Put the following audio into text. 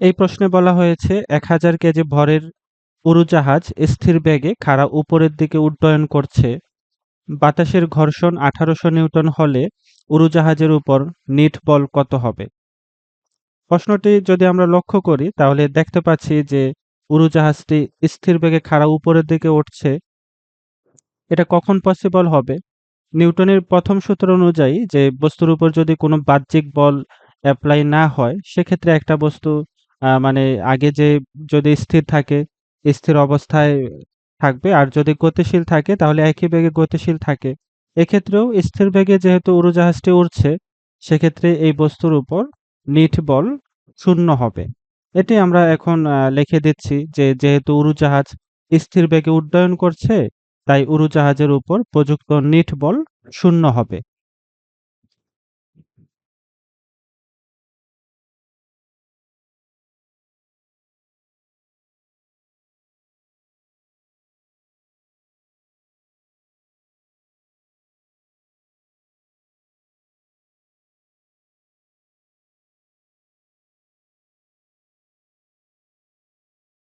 এই প্রশ্নে বলা হয়েছে ১০০০ কেজি ভরের উড়োজাহাজ স্থির বেগে খাড়া উপরের দিকে উড্ডয়ন করছে। বাতাসের ঘর্ষণ ১৮০০ নিউটন হলে উড়োজাহাজের উপর নিট বল কত হবে? প্রশ্নটি যদি আমরা লক্ষ্য করি, তাহলে দেখতে পাচ্ছি যে উড়োজাহাজটি স্থির বেগে খাড়া উপরের দিকে উঠছে। এটা কখন পসিবল হবে? নিউটনের প্রথম সূত্র অনুযায়ী যে বস্তুর উপর যদি কোনো বাহ্যিক বল অ্যাপ্লাই না হয়, সেক্ষেত্রে একটা বস্তু মানে আগে যে যদি স্থির থাকে, স্থির অবস্থায় থাকবে আর যদি গতিশীল থাকে তাহলে একই বেগে গতিশীল থাকে। এক্ষেত্রেও স্থির বেগে যেহেতু উড়োজাহাজটি উড়ছে সেক্ষেত্রে এই বস্তুর উপর নিট বল ০ হবে। এটি আমরা এখন লিখে দিচ্ছি যে যেহেতু উড়োজাহাজ স্থির বেগে উড্ডয়ন করছে তাই উড়োজাহাজের উপর প্রযুক্ত নিট বল ০ হবে।